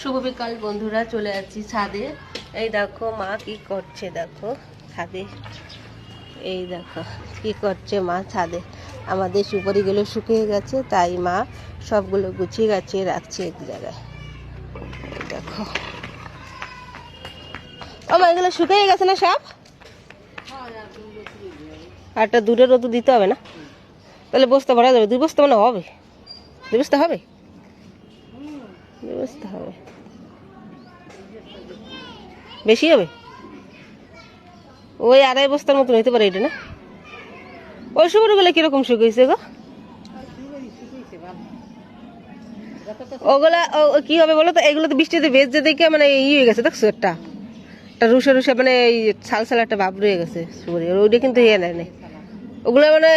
শুভ বিকাল, বন্ধুরা, চলে যাচ্ছি ছাদে। এই দেখো, মা কি করছে দেখো, ছাদে। এই দেখো, কি করছে মা ছাদে। আমাদের সুপারিগুলো শুকিয়ে গেছে, তাই মা সবগুলো গুছিয়ে গেছে রাখছে এক জায়গায়। দেখো। মা, এগুলো শুকিয়ে গেছে না সব? আরটা দূরেরও তো দিতে হবে না? তাহলে বস্তা ভরা যাবে, দুই বস্তা মানে হবে। দুই বস্তা হবে? বস্তা হবে। বেশি হবে? ওই আড়াই বস্তার মতন হইতে পারে এটা, না? ওই শুকরগুলো কীরকম শুকিয়েছে গো? ওগুলা কি হবে বলো তো? এগুলো তো বৃষ্টিতে ভেজে দেখে মানে ই হয়ে গেছে, দেখছ একটা? একটা রুষে রুষে মানে এই ছাল ছাল একটা ভাব রয়ে গেছে সুপারি ওইটা কিন্তু ইয়ে নেয় নাই। ওগুলো মানে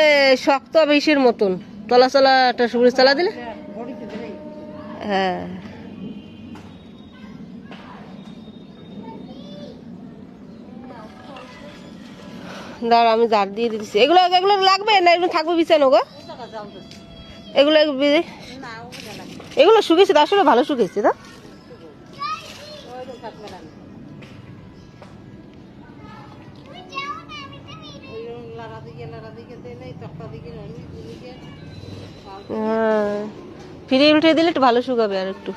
শক্ত হবে ইসের মতন। তলা চলা একটা সুপারি চালা দিলে? হ্যাঁ। দাঁড়া আমি জার দিয়ে দিচ্ছি এগুলো এগুলো লাগবে না এগুলো থাকবে বিছানো গো? এগুলো এগুলো শুকিয়েছে আসলে ভালো শুকিয়েছে তো হ্যাঁ। ফিরে উল্টে দিলে একটু ভালো শুকাবে আর একটু।